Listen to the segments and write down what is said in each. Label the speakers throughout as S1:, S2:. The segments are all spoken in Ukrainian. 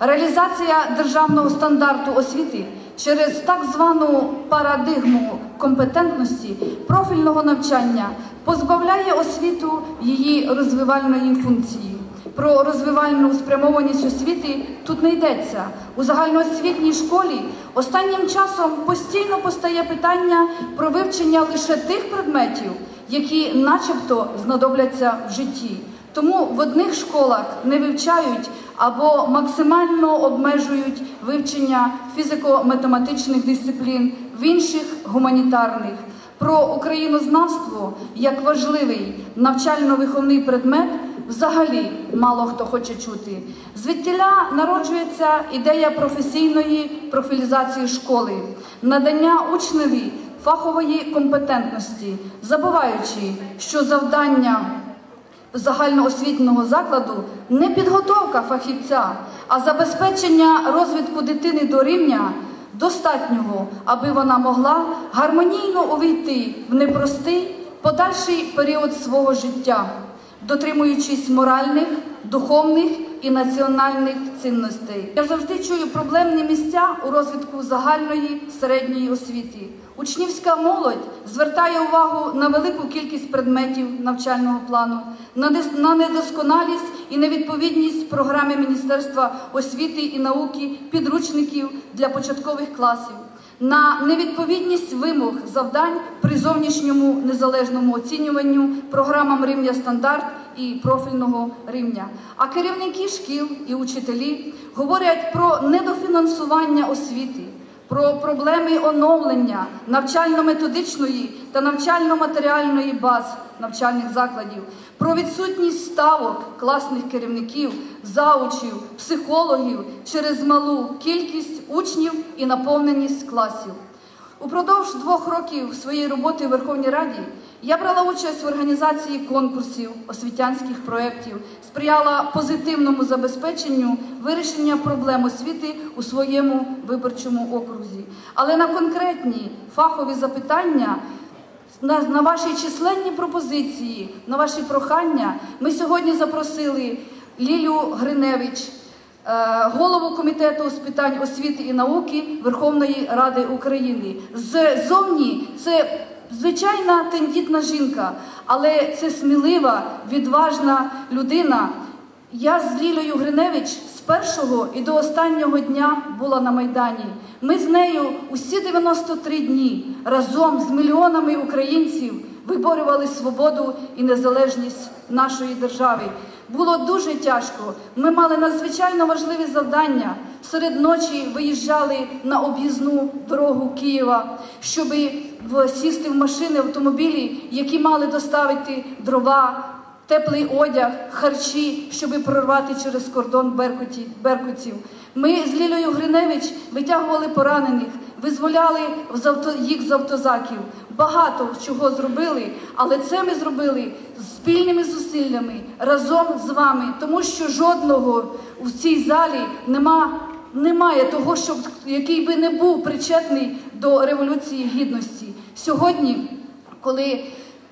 S1: Реалізація державного стандарту освіти через так звану парадигму компетентності профільного навчання позбавляє освіту її розвивальної функції. Про розвивальну спрямованість освіти тут не йдеться. У загальноосвітній школі останнім часом постійно постає питання про вивчення лише тих предметів, які начебто знадобляться в житті. Тому в одних школах не вивчають або максимально обмежують вивчення фізико-математичних дисциплін, в інших гуманітарних. Про українознавство як важливий навчально-виховний предмет взагалі мало хто хоче чути. Звідтіля народжується ідея професійної профілізації школи, надання учневі фахової компетентності, забуваючи, що завдання загальноосвітнього закладу не підготовка фахівця, а забезпечення розвитку дитини до рівня достатнього, аби вона могла гармонійно увійти в непростий подальший період свого життя, дотримуючись моральних, духовних і національних цінностей. Я завжди чую проблемні місця у розвитку загальної середньої освіти. Учнівська молодь звертає увагу на велику кількість предметів навчального плану, на недосконалість і невідповідність програми Міністерства освіти і науки підручників для початкових класів, на невідповідність вимог завдань при зовнішньому незалежному оцінюванню програмам рівня стандарт і профільного рівня. А керівники шкіл і учителі говорять про недофінансування освіти про проблеми оновлення навчально-методичної та навчально-матеріальної баз навчальних закладів, про відсутність ставок класних керівників, заучів, психологів через малу кількість учнів і наповненість класів. Упродовж двох років своєї роботи в Верховній Раді я брала участь в організації конкурсів, освітянських проєктів, сприяла позитивному забезпеченню вирішення проблем освіти у своєму виборчому окрузі. Але на конкретні фахові запитання, на, на ваші численні пропозиції, на ваші прохання, ми сьогодні запросили Лілю Гриневич. Е, голову комітету з питань освіти і науки Верховної Ради України. Ззовні це звичайна тендітна жінка, але це смілива, відважна людина. Я з Лілею Гриневич з першого і до останнього дня була на Майдані. Ми з нею усі 93 дні разом з мільйонами українців виборювали свободу і незалежність нашої держави. Було дуже тяжко. Ми мали надзвичайно важливі завдання. Серед ночі виїжджали на об'їзну дорогу Києва, щоб сісти в машини, автомобілі, які мали доставити дрова, теплий одяг, харчі, щоб прорвати через кордон Беркуті, Беркутів. Ми з Лілею Гриневич витягували поранених, визволяли з авто, їх з автозаків. Багато чого зробили, але це ми зробили спільними зусиллями разом з вами, тому що жодного в цій залі нема, немає того, щоб який би не був причетний до революції гідності. Сьогодні, коли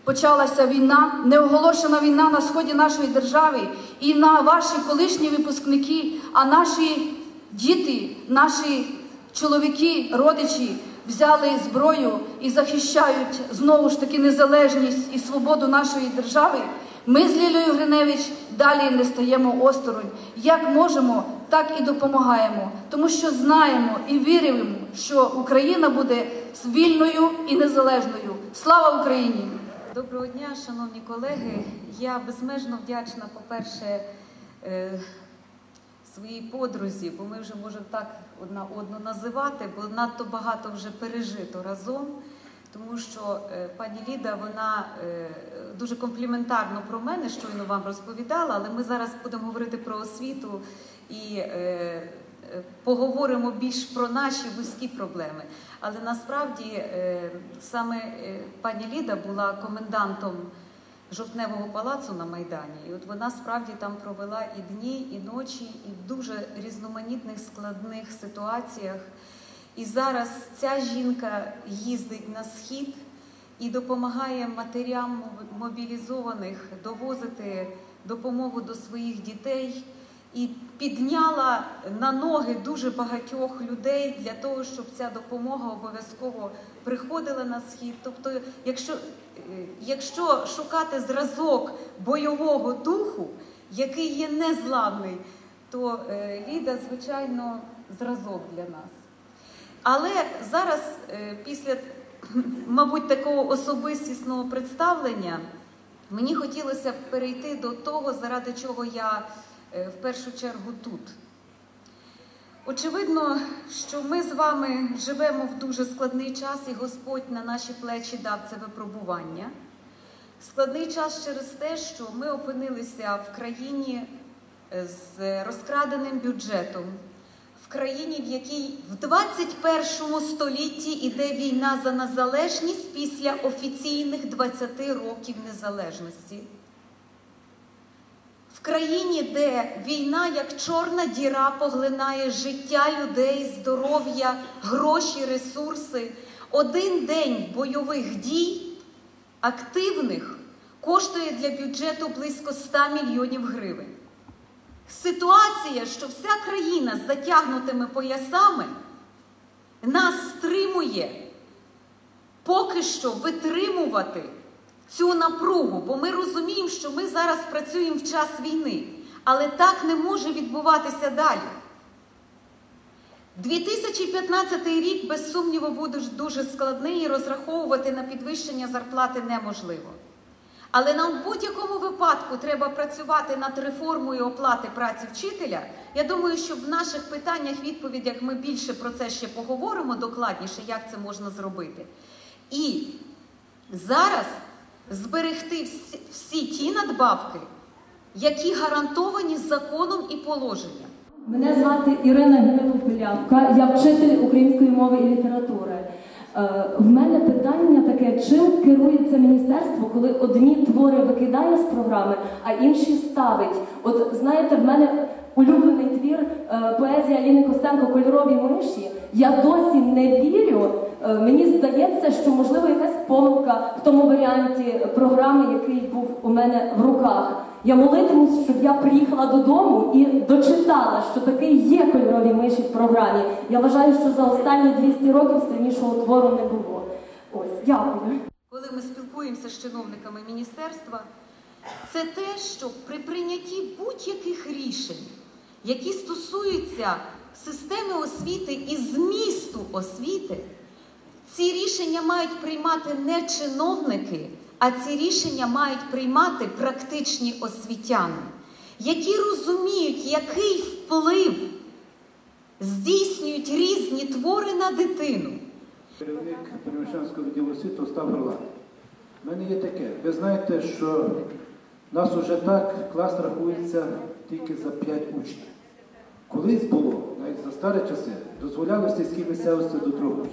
S1: почалася війна, неоголошена війна на сході нашої держави, і на ваші колишні випускники, а наші діти, наші чоловіки, родичі взяли зброю і захищають знову ж таки незалежність і свободу нашої держави. Ми з Лілею Гриневич далі не стаємо осторонь. Як можемо, так і допомагаємо, тому що знаємо і віримо, що Україна буде вільною і незалежною. Слава Україні!
S2: Доброго дня, шановні колеги. Я безмежно вдячна, по-перше, е, своїй подрузі, бо ми вже можемо так одна одну називати, бо надто багато вже пережито разом. Тому що е, пані Ліда, вона е, дуже компліментарно про мене щойно вам розповідала, але ми зараз будемо говорити про освіту і поговоримо більш про наші вузькі проблеми. Але насправді саме пані Ліда була комендантом жовтневого палацу на Майдані, і от вона справді там провела і дні, і ночі, і в дуже різноманітних складних ситуаціях. І зараз ця жінка їздить на схід і допомагає матерям мобілізованих довозити допомогу до своїх дітей і підняла на ноги дуже багатьох людей для того, щоб ця допомога обов'язково приходила на схід. Тобто, якщо, е, якщо шукати зразок бойового духу, який є незламний, то е, Ліда, звичайно, зразок для нас. Але зараз, е, після, мабуть, такого особистісного представлення, мені хотілося перейти до того, заради чого я в першу чергу тут. Очевидно, що ми з вами живемо в дуже складний час, і Господь на наші плечі дав це випробування. Складний час через те, що ми опинилися в країні е, з розкраденим бюджетом, в країні, в якій в 21 столітті іде війна за незалежність після офіційних 20 років незалежності. Країні, де війна як чорна діра поглинає життя людей, здоров'я, гроші, ресурси, один день бойових дій активних коштує для бюджету близько 100 мільйонів гривень. Ситуація, що вся країна з затягнутими поясами нас стримує поки що витримувати цю напругу, бо ми розуміємо, що ми зараз працюємо в час війни, але так не може відбуватися далі. 2015 рік, без сумніву, буде дуже складний і розраховувати на підвищення зарплати неможливо. Але нам в будь-якому випадку треба працювати над реформою оплати праці вчителя. Я думаю, що в наших питаннях, відповідях ми більше про це ще поговоримо докладніше, як це можна зробити. І зараз зберегти всі, всі ті надбавки, які гарантовані законом і положенням.
S3: Мене звати Ірина Гнило-Пилявка, я вчитель української мови і літератури. Е, В мене питання таке: чим керується міністерство, коли одні твори викидає з програми, а інші ставить? От знаєте, в мене улюблений твір е, поезія Аліни Костенко Кольорові миші. Я досі не вірю. Е, Мені здається, що можливо якась помилка в тому варіанті програми, який був у мене в руках. Я молитимусь, щоб я приїхала додому і дочитала, що таки є кольорові миші в програмі. Я вважаю, що за останні 200 років сильнішого твору не було. Ось, дякую.
S2: коли ми спілкуємося з чиновниками міністерства, це те, що при прийнятті будь-яких рішень, які стосуються системи освіти і змісту освіти, ці рішення мають приймати не чиновники, а ці рішення мають приймати практичні освітяни, які розуміють, який вплив здійснюють різні твори на дитину.
S4: Керівник Переміщанського відділу освіти Остап Горлак. У мене є таке. Ви знаєте, що нас уже так клас рахується тільки за 5 учнів. Колись було, навіть за старі часи, дозволяли в сільській місцевості до учнів.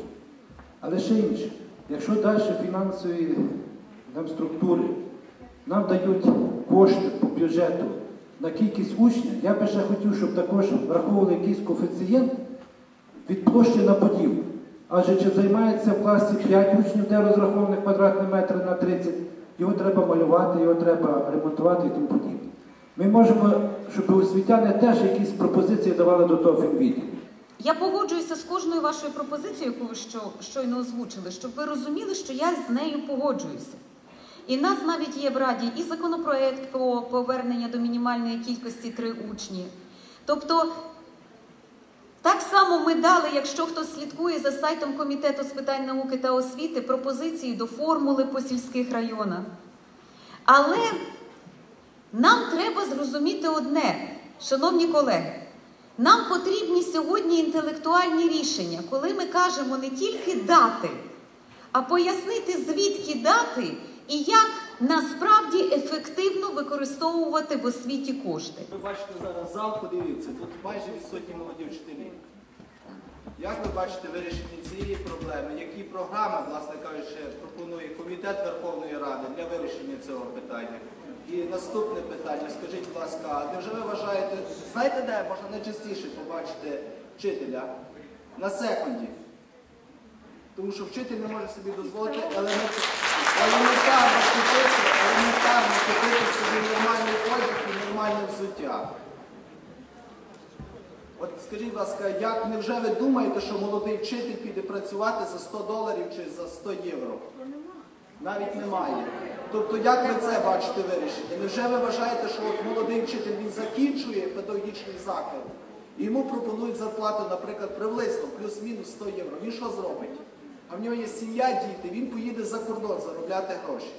S4: Але ще інше, якщо далі фінансові нам структури нам дають кошти по бюджету на кількість учнів, я би ще хотів, щоб також враховували якийсь коефіцієнт від площі на будівлю. Адже чи займається в класі 5 учнів, де розрахований квадратний метр на 30, його треба малювати, його треба ремонтувати і тому подібне. Ми можемо, щоб освітяни теж якісь пропозиції давали до того фінвідділу.
S2: Я погоджуюся з кожною вашою пропозицією, яку ви щойно озвучили, щоб ви розуміли, що я з нею погоджуюся. І нас навіть є в Раді і законопроект про повернення до мінімальної кількості три учні. Тобто, так само ми дали, якщо хтось слідкує за сайтом Комітету з питань науки та освіти, пропозиції до формули по сільських районах. Але нам треба зрозуміти одне, шановні колеги. Нам потрібні сьогодні інтелектуальні рішення, коли ми кажемо не тільки дати, а пояснити, звідки дати і як насправді ефективно використовувати в освіті кошти.
S5: Ви бачите зараз зал, подивіться, тут майже відсотні молоді вчителі. Як ви бачите вирішення цієї проблеми? Які програми, власне кажучи, пропонує Комітет Верховної Ради для вирішення цього питання? І наступне питання, скажіть, будь ласка, а невже ви вважаєте, знаєте, де можна найчастіше побачити вчителя? На секунді. Тому що вчитель не може собі дозволити елемент- елементарно купити, елементарно купити собі нормальний одяг і нормальне взуття. От скажіть, будь ласка, як невже ви думаєте, що молодий вчитель піде працювати за 100 доларів чи за 100 євро? Навіть немає. Тобто, як ви це бачите вирішення? Невже ви вважаєте, що от молодий вчитель він закінчує педагогічний заклад і йому пропонують зарплату, наприклад, приблизно плюс-мінус 100 євро? Він що зробить? А в нього є сім'я, діти, він поїде за кордон заробляти гроші.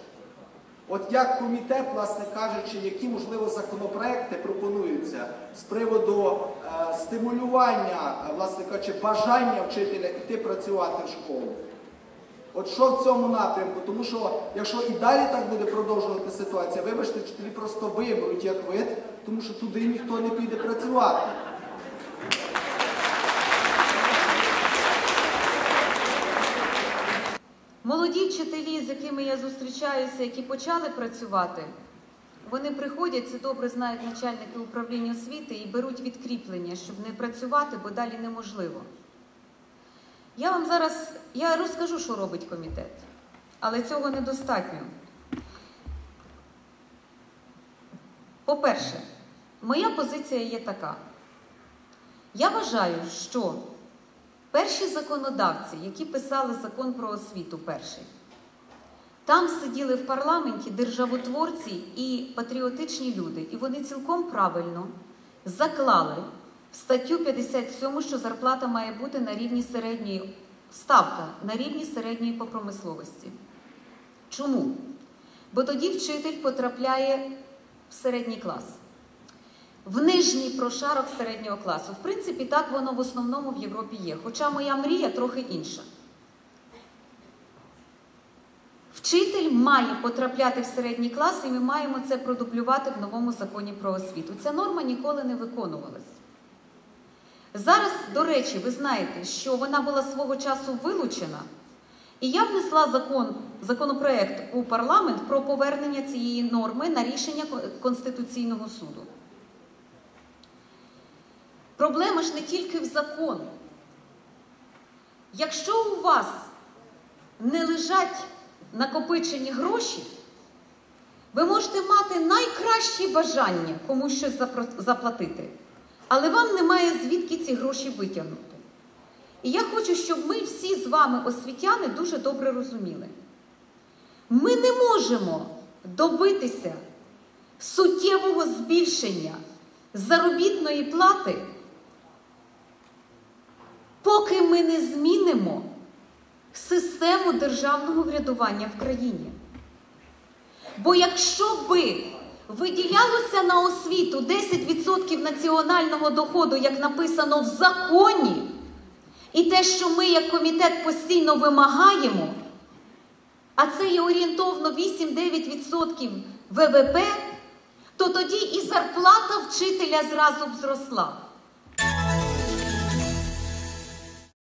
S5: От як комітет, власне кажучи, які можливо законопроекти пропонуються з приводу е, стимулювання, е, власне кажучи, бажання вчителя йти працювати в школу? От що в цьому напрямку? Тому що якщо і далі так буде продовжувати ситуація, вибачте, вчителі просто виберуть як вид, тому що туди ніхто не піде працювати.
S2: Молоді вчителі, з якими я зустрічаюся, які почали працювати, вони приходять, це добре знають начальники управління освіти і беруть відкріплення, щоб не працювати, бо далі неможливо. Я вам зараз я розкажу, що робить комітет, але цього недостатньо. По-перше, моя позиція є така. Я вважаю, що перші законодавці, які писали закон про освіту перший, там сиділи в парламенті державотворці і патріотичні люди, і вони цілком правильно заклали статтю 57, що зарплата має бути на рівні середньої ставка на рівні середньої по промисловості. Чому? Бо тоді вчитель потрапляє в середній клас, в нижній прошарок середнього класу. В принципі, так воно в основному в Європі є. Хоча моя мрія трохи інша. Вчитель має потрапляти в середній клас, і ми маємо це продублювати в новому законі про освіту. Ця норма ніколи не виконувалась. Зараз, до речі, ви знаєте, що вона була свого часу вилучена, і я внесла закон, законопроект у парламент про повернення цієї норми на рішення Конституційного суду. Проблема ж не тільки в законі. Якщо у вас не лежать накопичені гроші, ви можете мати найкращі бажання комусь щось заплатити, але вам немає звідки ці гроші витягнути. І я хочу, щоб ми всі з вами, освітяни, дуже добре розуміли. Ми не можемо добитися суттєвого збільшення заробітної плати, поки ми не змінимо систему державного врядування в країні. Бо якщо би виділялося на освіту 10% національного доходу, як написано в законі, і те, що ми як комітет постійно вимагаємо, а це є орієнтовно 8-9% ВВП, то тоді і зарплата вчителя зразу б зросла.